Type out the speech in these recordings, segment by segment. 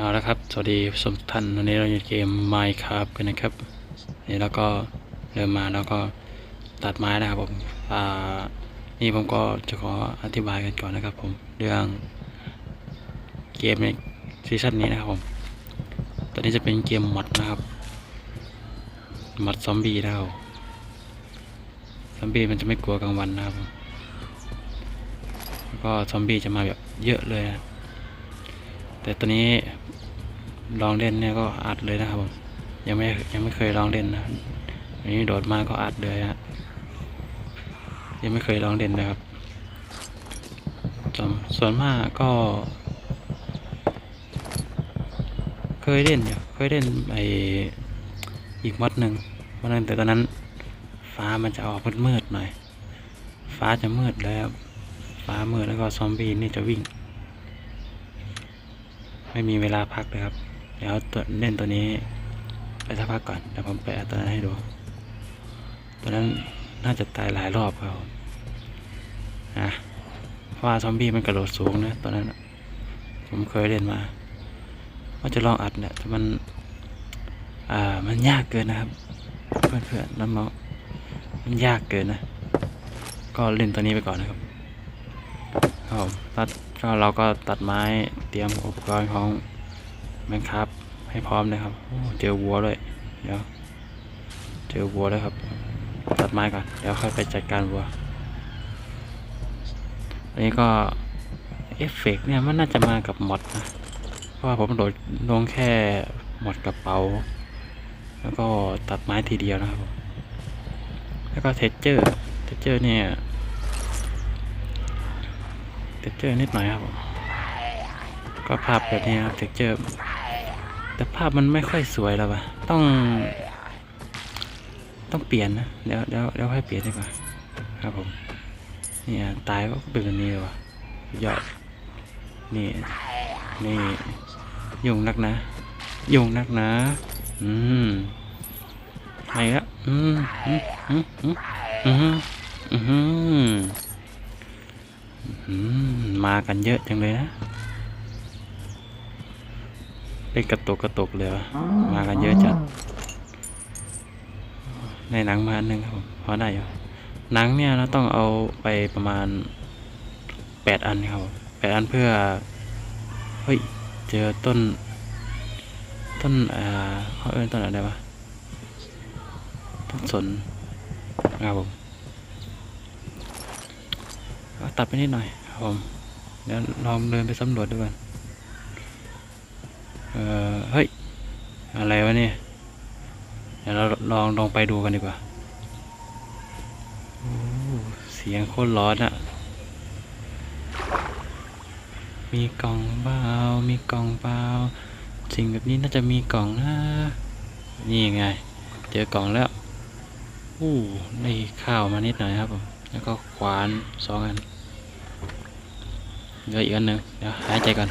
เอาละครับ สวัสดีผู้ชมทุกท่านวันนี้เราอยู่เกม Minecraft กันนะครับ นี่แล้วก็เริ่มมาแล้วก็ตัดไม้นะครับผมอ่านี่ผมก็จะขออธิบายกันก่อนนะครับ ผมเรื่องเกมในซีซั่นนี้นะครับผมตอนนี้จะเป็นเกมมอดนะครับมอดซอมบี้นะครับซอมบี้มันจะไม่กลัวกลางวันนะครับแล้วก็ซอมบี้จะมาแบบเยอะเลยนะแต่ตัวนี้ ลองเล่นเนี่ยก็อัดเลยนะครับผมยังไม่ยังไม่เคยลองเล่นนะอันนี้โดดมาก็อัดเลยฮะยังไม่เคยลองเล่นนะครับส่วนส่วนมากก็ เคยเล่นอยู่เคยเล่นไออีกมอดหนึ่งมอดนึงแต่ตอนนั้น ฟ้ามันจะออกมืดๆหน่อย ฟ้าจะมืดแล้ว ฟ้ามืดแล้วก็ซอมบี้นี่จะวิ่ง ไม่มีเวลาพักเลยครับ เดี๋ยวเล่นตัวนี้ไปสักพักก่อนเดี๋ยวผมไปเอาตัวนั้นให้ดู ตัวนั้นน่าจะตายหลายรอบครับนะเพราะว่าซอมบี้มันกระโดดสูงนะตัวนั้นผมเคยเล่นมาว่าจะลองอัดเนี่ยแต่มัน อ่ามันยากเกินนะครับเพื่อนๆน้องๆมันยากเกินนะ ก็เล่นตัวนี้ไปก่อนนะครับครับตัดก็เราก็ตัดไม้เตรียมอุปกรณ์ของแมงครับ ให้พร้อมนะครับเจอวัวเลยเดี๋ยวเจอวัวแล้วครับ ตัดไม้ก่อนเดี๋ยวค่อยไปจัดการวัวอันนี้ก็เอฟเฟกต์เนี่ยมันน่าจะมากับมอดนะเพราะว่าผมโดดลงแค่หมดกระเป๋า แล้วก็ตัดไม้ทีเดียวนะครับผมแล้วก็เทคเจอร์เทคเจอร์เนี่ยเทคเจอร์นิดหน่อยครับผมก็ภาพแบบนี้ครับเทคเจอร์ แต่ภาพมันไม่ค่อยสวยแล้วปะต้อง ต้องเปลี่ยนนะเดี๋ยวเดี๋ยวเดี๋ยวให้เปลี่ยนดีกว่าครับผมเนี่ยตายก็เป็นแบบนี้เลยวะยอดนี่นี่ยุ่งนักนะยุ่งนักนะอืมไปแล้วอืมอืมอืมอืมอืมอืมอืมมากันเยอะจังเลยนะ เป็นกระตุกกระตุกเลยวะมากันเยอะจัด ในหนังมาอันหนึงครับผมพอได้อยู่หนังเนี่ยเราต้องเอาไปประมาณแปดอันครับผมแปดอันเพื่อ เฮ้ย เจอต้น ต้นอ่าเขาเอิ้นต้นอะไรวะต้นสนครับผมก็ตัดไปนิดหน่อยครับผมเดี๋ยวลองเดินไปสำรวจดูกัน เออเฮ้ย อะไรวะเนี่ย เดี๋ยวเราลองลองไปดูกันดีกว่า เสียงโคตรร้อนอะมีกล่องเปล่ามีกล่องเปล่าสิ่งแบบนี้น่าจะมีกล่องนะ นี่ไง เจอกล่องแล้ว อู้ได้ข้าวมานิดหน่อยครับผม แล้วก็ขวานสองอันเหลืออีกอันหนึ่งเดี๋ยวหายใจก่อน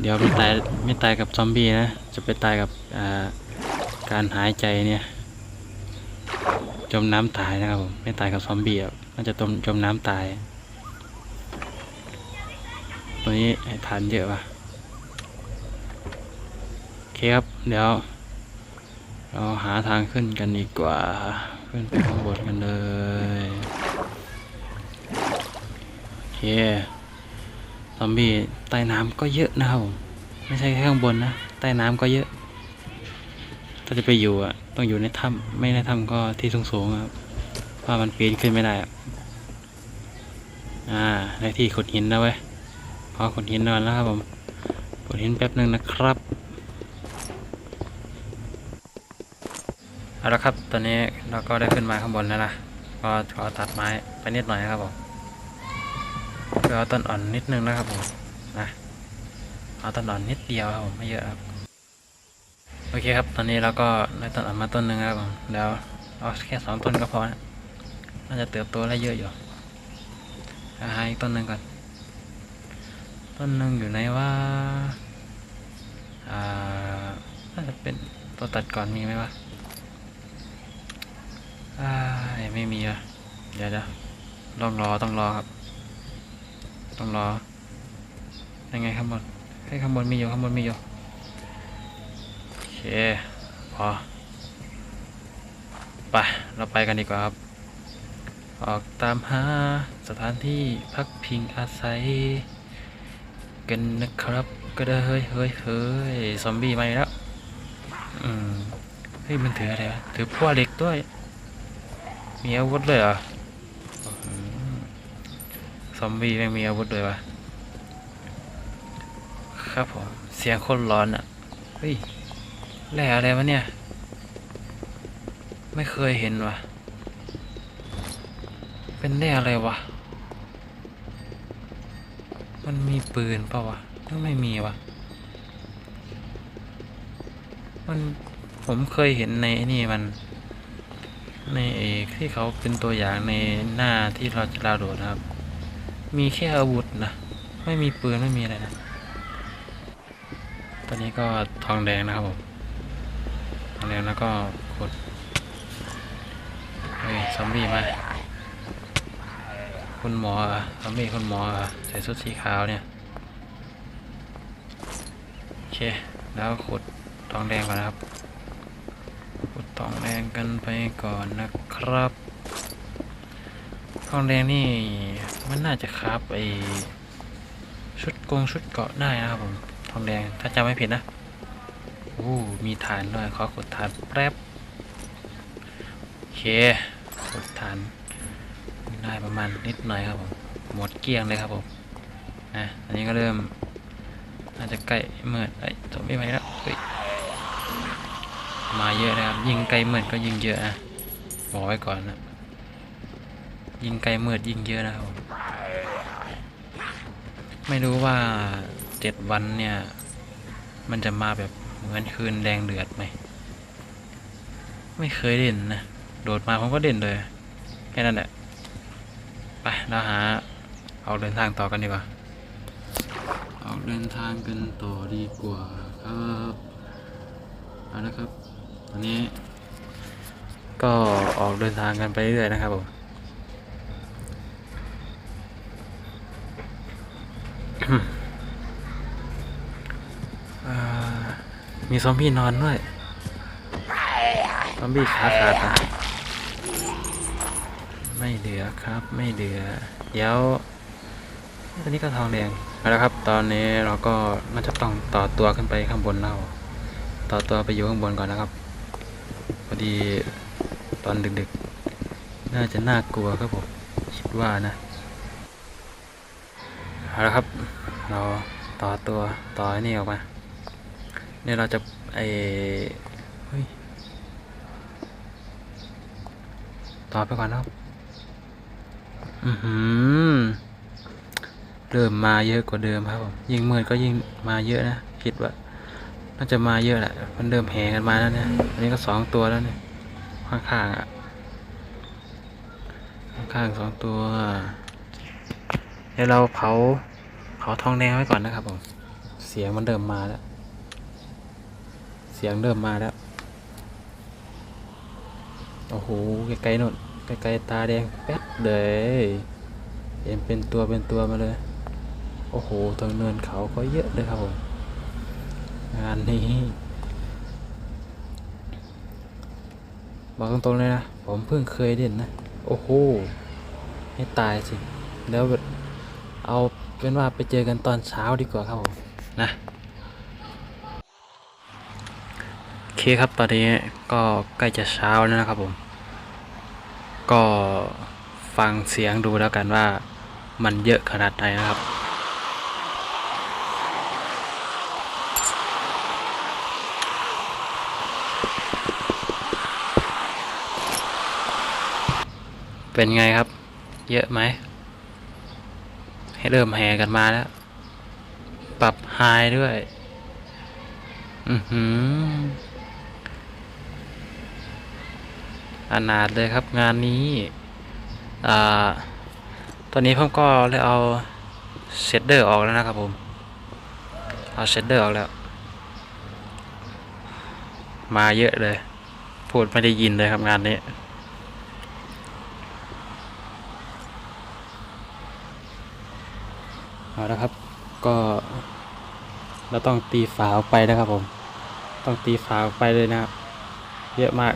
เดี๋ยวไม่ตายไม่ตายกับซอมบี้นะ จะไปตายกับการหายใจเนี่ย จมน้ำตายนะครับผม ไม่ตายกับซอมบี้อะน่าจะจมจมน้ำตาย ตัวนี้ให้ทานเยอะป่ะโอเคครับ เดี๋ยว เราหาทางขึ้นกันดีกว่า ขึ้นไปข้างบนกันเลย โอเค ซอมบี้ใต้น้ำก็เยอะนะครับผมไม่ใช่แค่ข้างบนนะใต้น้ำก็เยอะ ถ้าจะไปอยู่อะต้องอยู่ในถ้ำไม่ในถ้ำก็ที่สูงๆครับเพราะมันปีนขึ้นไม่ได้อะอ่าในที่ขุดหินนะเว้ยพอขุดหินนอนแล้วครับผมขุดหินแป๊บหนึ่งนะครับเอาละครับ ตอนนี้เราก็ได้ขึ้นมาข้างบนแล้วนะ ก็ขอตัดไม้ไปนิดหน่อยนะครับผม คือเอาต้นอ่อนนิดนึงนะครับผมนะเอาต้นอ่อนนิดเดียวครับผมไม่เยอะครับโอเคครับตอนนี้เราก็ได้ต้นอ่อนมาต้นหนึ่งครับผมเดี๋ยวเอาแค่สองต้นก็พอนะน่าจะเติบโตได้เยอะอยู่หาอีกต้นหนึ่งก่อนต้นหนึ่งอยู่ไหนว่าอ่าน่าจะเป็นตัวตัดก่อนมีไหมวะอ่าไม่มีอะเดี๋ยวเดี๋ยวต้องรอต้องรอครับ ต้องรอยังไงครับหมดเฮ้ข้างบนมีอยู่ข้างบนมีอยู่โอเคพอไปเราไปกันดีกว่าครับ ออกตามหาสถานที่พักพิงอาศัย กันนะครับ ก็ได้เฮ้ยเฮ้ยเฮ้ยซอมบี้มาแล้วอืมเฮ้ยมันถืออะไรวะถือพวกเหล็กด้วย มีอาวุธเลยเหรอ ซอมบี้แม่งมีอาวุธด้วยวะครับผม เสียงคนร้อนอะ เฮ้ยแหล่อะไรวะเนี่ย ไม่เคยเห็นวะเป็นแร่อะไรวะ มันมีปืนปล่าวะหรือไม่มีวะมันผมเคยเห็นในนี่มัน ในเอกที่เขาเป็นตัวอย่างในหน้าที่เราจะดาโหลดนะครับ มีแค่อาวุธนะ ไม่มีปืนไม่มีอะไรนะ ตอนนี้ก็ทองแดงนะครับผมทองแดงแล้วก็กดเฮ้ยซอมบี้มา คุณหมอซอมบี้คุณหมอเหรอใส่ชุดสีขาวเนี่ยโอเค แล้วขุดทองแดงก่อนนะครับ ขุดทองแดงกันไปก่อนนะครับ ทองแดงนี่มันน่าจะคราบไอชุดกงชุดเกาะได้นะครับผมทองแดงถ้าจำไม่ผิดนะโอ้มีฐานด้วยขอกดฐานแป๊บโอเคกดฐานได้ประมาณนิดหน่อยครับผมหมดเกลี้ยงเลยครับผมนะอันนี้ก็เริ่มน่าจะใกล้เมื่อไอ้จบไม่ไหวแล้วมาเยอะนะครับยิงไกลเมื่อก็ยิงเยอะนะบอกไว้ก่อนนะ ยิงไกลเมื่อยิงเยอะนะครับผมไม่รู้ว่าเจ็ดวันเนี่ย มันจะมาแบบเหมือนคืนแดงเดือดไหม ไม่เคยเด่นนะ โดดมาผมก็เด่นเลย แค่นั้นแหละ ไปเราหา เอาเดินทางต่อกันดีกว่าออกเดินทางกันต่อดีกว่าครับเอาละครับ ตอนนี้ก็ออกเดินทางกันไปเรื่อยนะครับผม อ่า มีซอมบี้นอนด้วย ซอมบี้ขาขาดนะไม่เหลือครับไม่เหลือ เดี๋ยวตอนนี้ก็ทองแดงเอาละครับ ตอนนี้เราก็น่าจะต้องต่อตัวขึ้นไปข้างบนเราต่อตัวไปอยู่ข้างบนก่อนนะครับพอดีตอนดึกๆ น่าจะน่ากลัวครับผมคิดว่านะเอาละครับ เราต่อตัวต่อไอ้นี่ออกมา เนี่ยเราจะไอเฮ้ยต่อไปก่อนครับ อือหือ เริ่มมาเยอะกว่าเดิมครับผม ยิ่งมืดก็ยิ่งมาเยอะนะ คิดว่า น่าจะมาเยอะแหละ มันเริ่มแห่กันมาแล้วเนี่ย อันนี้ก็สองตัวแล้วเนี่ย ข้างๆอะ ข้างๆสองตัว เดี๋ยวเราเผา เผาทองแดงไว้ก่อนนะครับผม เสียงมันเริ่มมาแล้ว สียงเริ่มมาแล้ว โอ้โห ไกลๆโน่นไกลๆตาแดงแป๊ดเลยเห็นเป็นตัวเป็นตัวมาเลย โอ้โหตรงเนินเขาก็เยอะเลยครับผมงานนี้บอกตรงๆเลยนะ ผมเพิ่งเคยเล่นนะ โอ้โห ให้ตายสิ แล้วเอาเป็นว่าไปเจอกันตอนเช้าดีกว่าครับผม นะ เคครับตอนนี้ก็ใกล้จะเช้าแล้วนะครับผม ก็ฟังเสียงดูแล้วกันว่ามันเยอะขนาดไหนนะครับ เป็นไงครับ เยอะไหม ให้เริ่มแห่กันมาแล้ว ปรับไฮด้วย อือหือ อนาถเลยครับงานนี้อ่าตอนนี้ผมก็ได้เอาเชดเดอร์ออกแล้วนะครับผมเอาเชดเดอร์ออกแล้ว มาเยอะเลยพูดไม่ได้ยินเลยครับงานนี้เอาละครับก็เราต้องตีฝาออกไปนะครับผม ต้องตีฝาออกไปเลยนะครับ เยอะมาก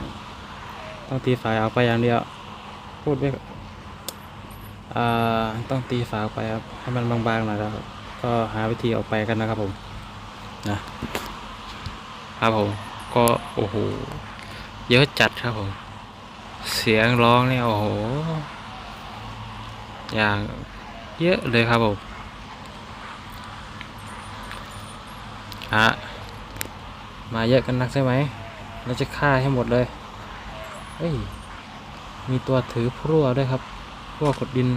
ต้องตีฝาออกไปอย่างเดียว พูดไม่าต้องตีฝาออกไปครับให้มันบางๆหน่อยแล้วก็หาวิธีออกไปกันนะครับผมนะครับผมก็โอ้โหเยอะจัดครับผม เสียงร้องเนี่ยโอ้โห อย่างเยอะเลยครับผมฮะมาเยอะกันนักใช่ไหมเราจะฆ่าให้หมดเลย เฮ้ย มีตัวถือพรั่วด้วยครับพรั่วกดดิน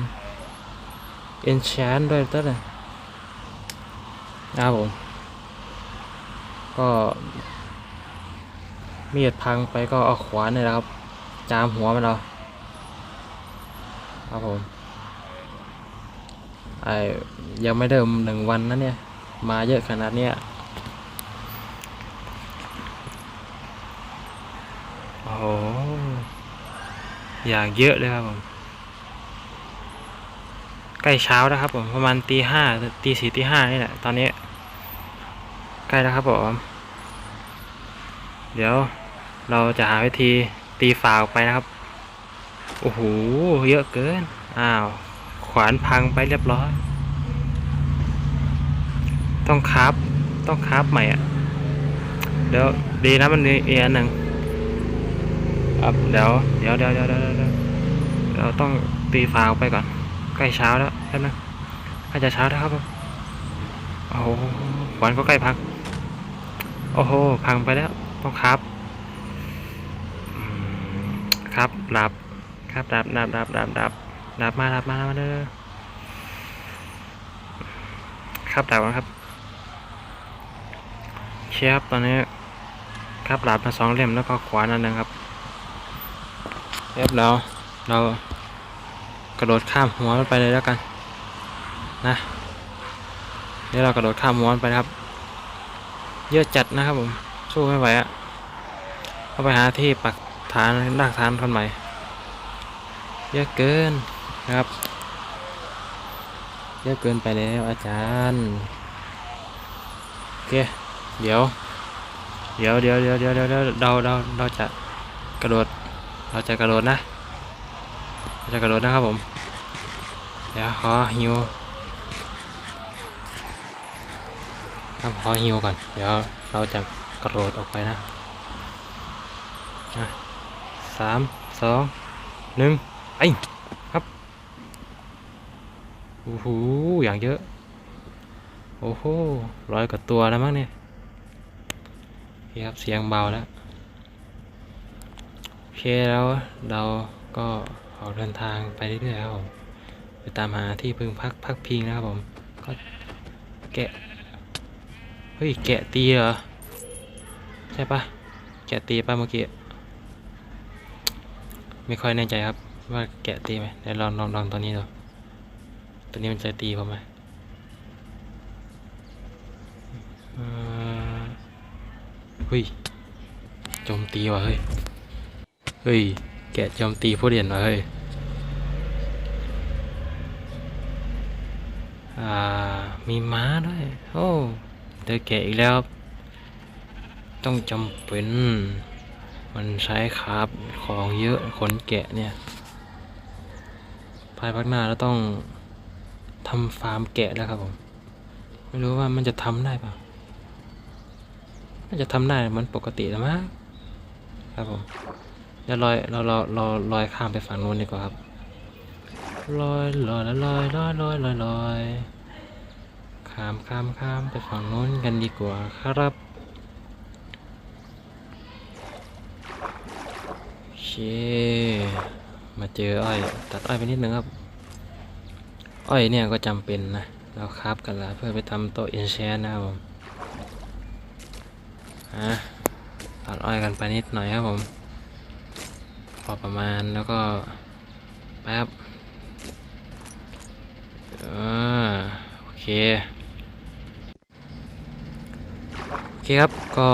เอนชานด้วยตั้งแต่นะครับผม ก็มีดพังไปก็เอาขวานเนี่ยนะครับ จามหัวมันเอาครับผมไอยังไม่เดิมหนึ่งวันนะเนี่ย มาเยอะขนาดเนี้ยโอ้ อย่างเยอะเลยครับผมใกล้เช้าแล้วครับผมประมาณตีห้าตีสี่ตีห้านี่แหละตอนนี้ ใกล้แล้วครับผมเดี๋ยวเราจะหาวิธีตีฝาออกไปนะครับ โอ้โห เยอะเกิน อ้าว ขวานพังไปเรียบร้อย ต้องคับ ต้องคับใหม่อะ เดี๋ยวดีนะมันมีเอียนหนึ่ง ครับเดี๋ยวเดี๋ยวเดี๋ยวเดี๋ยวเดี๋ยวเราต้องตีฝาออกไปก่อน ใกล้เช้าแล้วแป๊บนึงใกล้จะเช้าแล้วครับโอ้โหขวานก็ใกล้พังโอ้โห พังไปแล้วต้องครับครับดับครับดับดับดับดับดับดับมาดับมามาเด้อครับดับแล้วครับเชฟตอนนี้ครับดับมาสองเล่มแล้วก็ขวานอันหนึ่งครับ เรียบแล้วเรากระโดดข้ามหัวมันไปเลยแล้วกัน นะเดี๋ยวเรากระโดดข้ามหัวมันไปครับ เยอะจัดนะครับผม สู้ไม่ไหวอะ่ะเอาไปหาที่ปักฐานรากฐานคนใหม่ เยอะเกินนะครับ เยอะเกินไปแล้วอาจารย์โอเคเดี๋ยว เดี๋ยวเดี๋ยวเดี๋ยวเดี๋ยวเดี๋ยวเราเราเราจะกระโดด เราจะกระโดดนะเราจะกระโดดนะครับผม เดี๋ยวขอฮิวครับขอฮิวก่อน เดี๋ยวเราจะกระโดดออกไปนะสามสองหนึ่งไอ้ครับโอ้โหอย่างเยอะ โอ้โหร้อยกว่าตัวแล้วมั้งเนี่ยทีครับเสียงเบาแล้ว เคแล้วเราก็ออกเดินทางไปเรื่อยๆครับผมไปตามหาที่พึ่งพักพักพิงนะครับผมก็แกะเฮ้ยแกะตีเหรอใช่ปะแกะตีปะเมื่อกี้ไม่ค่อยแน่ใจครับ ว่าแกะตีไหมเดี๋ยวลองลองลองตอนนี้ดูตอนนี้มันจะตีผมไหมเอ่อเฮ้ยโจมตีว่ะเฮ้ย เฮ้ย แกะโจมตีผู้เรียนว่ะเฮ้ย อ่า มีม้าด้วย โอ้เจอแกะอีกแล้ว ต้องจำเป็น มันใช้คาบของเยอะขนแกะเนี่ย ภายภาคหน้าเราต้องทำฟาร์มแกะแล้วครับผม ไม่รู้ว่ามันจะทำได้ปล่าน่าจะทำได้มือนปกติแล้วมั้งครับผม เดี๋ยวลอยเราเราเราลอยข้ามไปฝั่งนู้นดีกว่าครับลอยลอยลอยลอยลอยลอยลอยข้ามข้ามข้ามไปฝั่งนู้นกันดีกว่าครับเคมาเจออ้อยตัดอ้อยไปนิดนึงครับ อ้อยเนี่ยก็จำเป็นนะเราคราบกันละเพื่อไปทำโต๊ะอ็นแชนนะครับผมอะตัดอ้อยกันไปนิดหน่อยครับผม พอประมาณแล้วก็แป๊บอ่าโอเค โอเคครับก็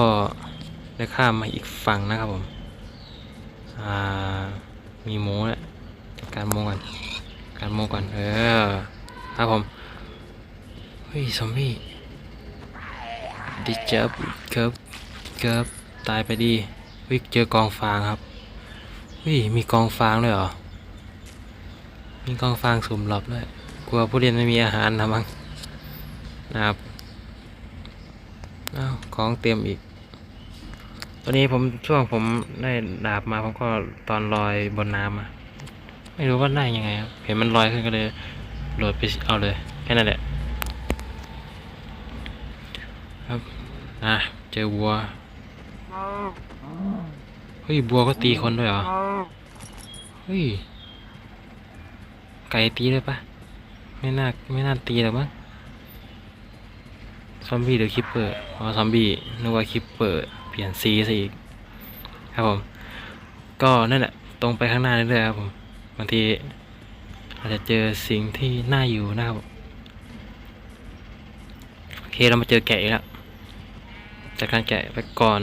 ได้ข้ามมาอีกฝั่งนะครับผม อ่า มีหมูและจัดการหมูก่อน การหมูก่อน เออ ครับผม เฮ้ยซอมบี้ดิจ็บเกิบเกิบตายไปดี วิกเจอกองฟางครับ วิมีกองฟางด้วยเหรอ มีกองฟางสุ่มหลบด้วย กลัวผู้เรียนไม่มีอาหารนะมั้งนะครับอ้าวของเตรียมอีก ตอนนี้ผมช่วงผมได้ดาบมาผมก็ตอนลอยบนน้ำอะไม่รู้ว่าได้ยังไงครับ เห็นมันลอยขึ้นก็เลยโหลดไปเอาเลย แค่นั้นแหละ ครับนะเจอวัว เฮ้ย บัวก็ตีคนด้วยเหรอ เฮ้ย ไก่ตีเลยปะไม่น่าไม่น่าตีหรอกมั้งซอมบี้หรือคิปเปอร์อ๋อซอมบี้นึกว่าคิปเปอร์เปลี่ยนสีซะอีก ครับผม ก็นั่นแหละ ตรงไปข้างหน้าเรื่อยๆครับผมบางทีอาจจะเจอสิ่งที่น่าอยู่นะครับโอเคเรามาเจอแกะอีกแล้วจากการแกะไปก่อน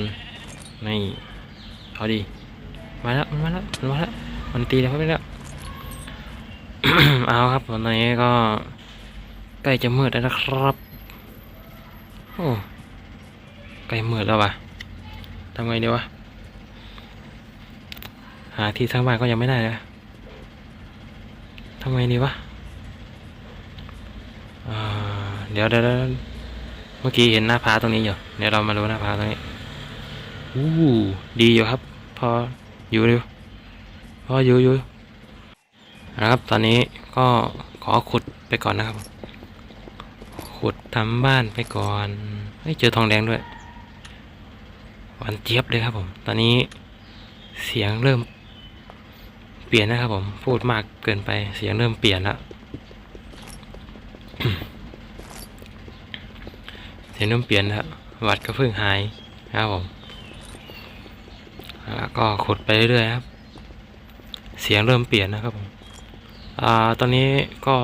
นี่ เอาดี มาแล้ว มันมาแล้ว มันมาแล้ว มันตีแล้วไปแล้ว เอาครับตอนนี้ก็ใกล้จะมืดแล้วนะครับ โอ้ ใกล้มืดแล้ววะทำไงดีวะ หาที่สร้างบ้านก็ยังไม่ได้เลยทำไงดีวะอ่าเดี๋ยวเดี๋ยวเดี๋ยวเมื่อกี้เห็นหน้าผาตรงนี้อยู่ เดี๋ยวเรามาดูหน้าผาตรงนี้อู้ดีอยู่ครับ พออยู่อยู่พออยู่อยู่นะครับ ตอนนี้ก็ขอขุดไปก่อนนะครับ ขุดทำบ้านไปก่อนไม่เจอทองแดงด้วยหวันเจี๊ยบเลยครับผม ตอนนี้เสียงเริ่มเปลี่ยนนะครับผม พูดมากเกินไป เสียงเริ่มเปลี่ยนแล้วเสียงเริ่มเปลี่ยนแล้วหวัดก็เพิ่งหายนะครับผม แล้วก็ขุดไปเรื่อยๆครับ เสียงเริ่มเปลี่ยนนะครับผมอ่าตอนนี้ก็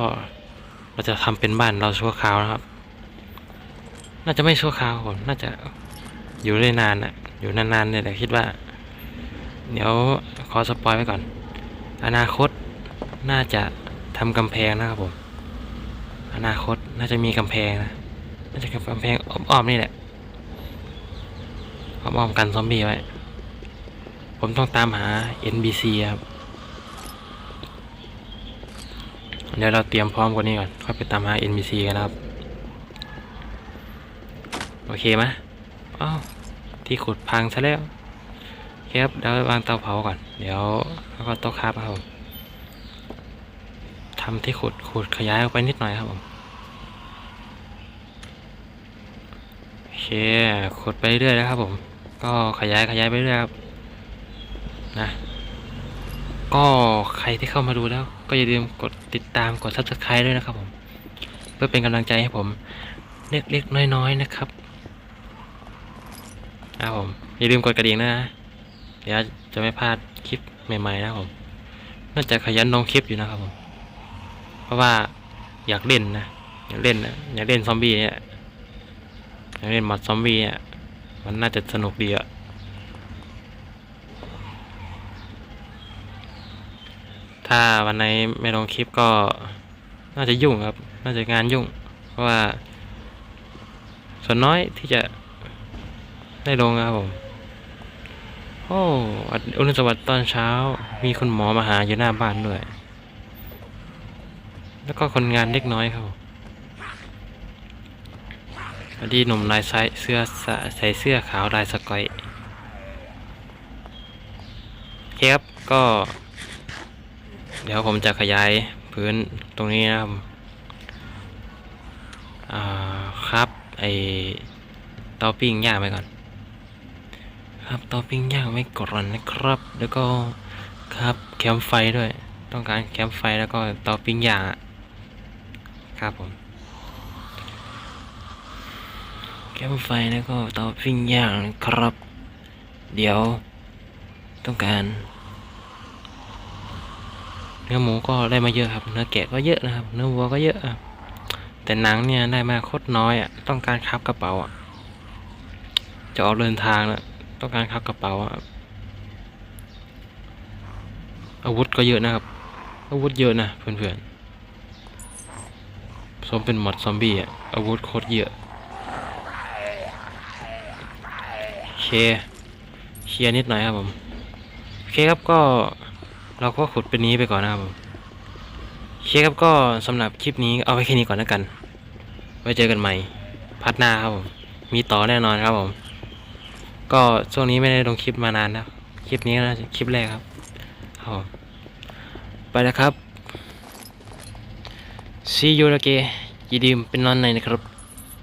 เราจะทำเป็นบ้านเราชั่วคราวนะครับ น่าจะไม่ชั่วคราวผมน่าจะอยู่ได้นานอะอยู่นานๆเนี่ยแหละคิดว่า เดี๋ยวขอสปอยไว้ก่อน อนาคตน่าจะทำกำแพงนะครับผมอนาคตน่าจะมีกำแพงนะน่าจะกำแพงอ้อมๆนี่แหละอ้อมๆกันซอมบี้ไว้ ผมต้องตามหา NBC ครับ เดี๋ยวเราเตรียมพร้อมกว่านี้ก่อน ค่อยไปตามหา NBC กันนะครับ โอเคไหมอ้าวที่ขุดพังซะแล้วเคครับเดี๋ยววางเตาเผาก่อน เดี๋ยวแล้วก็โต๊ะครับครับทำที่ขุดขุดขยายออกไปนิดหน่อยครับผมโอเคขุดไปเรื่อยนะครับผม ก็ขยายขยายไปเรื่อยครับ นะ ก็ใครที่เข้ามาดูแล้ว ก็อย่าลืมกดติดตามกด subscribe ด้วยนะครับผม เพื่อเป็นกำลังใจให้ผมเล็กๆน้อยๆนะครับครับผมอย่าลืมกดกระดิ่งนะเดี๋ยวจะไม่พลาดคลิปใหม่ๆนะครับผมน่าจะขยันลงคลิปอยู่นะครับผมเพราะว่าอยากเล่นนะอยากเล่นนะอยากเล่นซอมบี้เนี่ยอยากเล่นมอดซอมบี้เนี่ยมันน่าจะสนุกดีอะ ถ้าวันไหนไม่ลงคลิปก็น่าจะยุ่งครับ น่าจะงานยุ่ง เพราะว่า ส่วนน้อยที่จะได้ลงครับผม โอ้อรุณสวัสดิ์ตอนเช้า มีคุณหมอมาหาอยู่หน้าบ้านด้วย แล้วก็คนงานเล็กน้อยครับผมอดีหนุ่มลายใส่เสื้อใส่เสื้อขาวลายสกอย โอเคครับ ก็ เดี๋ยวผมจะขยายพื้นตรงนี้นะครับครับไอเตาปิ้งย่างไปก่อน ครับเตาปิ้งย่างไว้ก่อนนะครับ แล้วก็ครับแคมไฟด้วย ต้องการแคมไฟแล้วก็เตาปิ้งย่างครับผมแคมไฟแล้วก็เตาปิ้งย่างครับ เดี๋ยวต้องการ เนื้อหมูก็ได้มาเยอะครับ เนื้อแกะก็เยอะนะครับ เนื้อวัวก็เยอะ แต่หนังเนี่ยได้มาโคตรน้อยอะ ต้องการคับกระเป๋าอะ จะออกเดินทางนะต้องการคับกระเป๋าอะ อาวุธก็เยอะนะครับ อาวุธเยอะนะเพื่อนๆสมเป็นหมดซอมบี้อะ อาวุธโคตรเยอะเค เคลียร์นิดหน่อยครับผม โอเคครับก็ เราก็ขุดเป็นนี้ไปก่อนนะครับผมโอเคครับก็สำหรับคลิปนี้เอาไว้แค่นี้ก่อนแล้วกัน ไว้เจอกันใหม่พัดหน้าครับผมมีต่อแน่นอนครับผม ก็ช่วงนี้ไม่ได้ลงคลิปมานานแล้วคลิปนี้นะคลิปแรกครับครับผมไปแล้วครับ see you again อย่าลืมเป็นนอนในนะครับ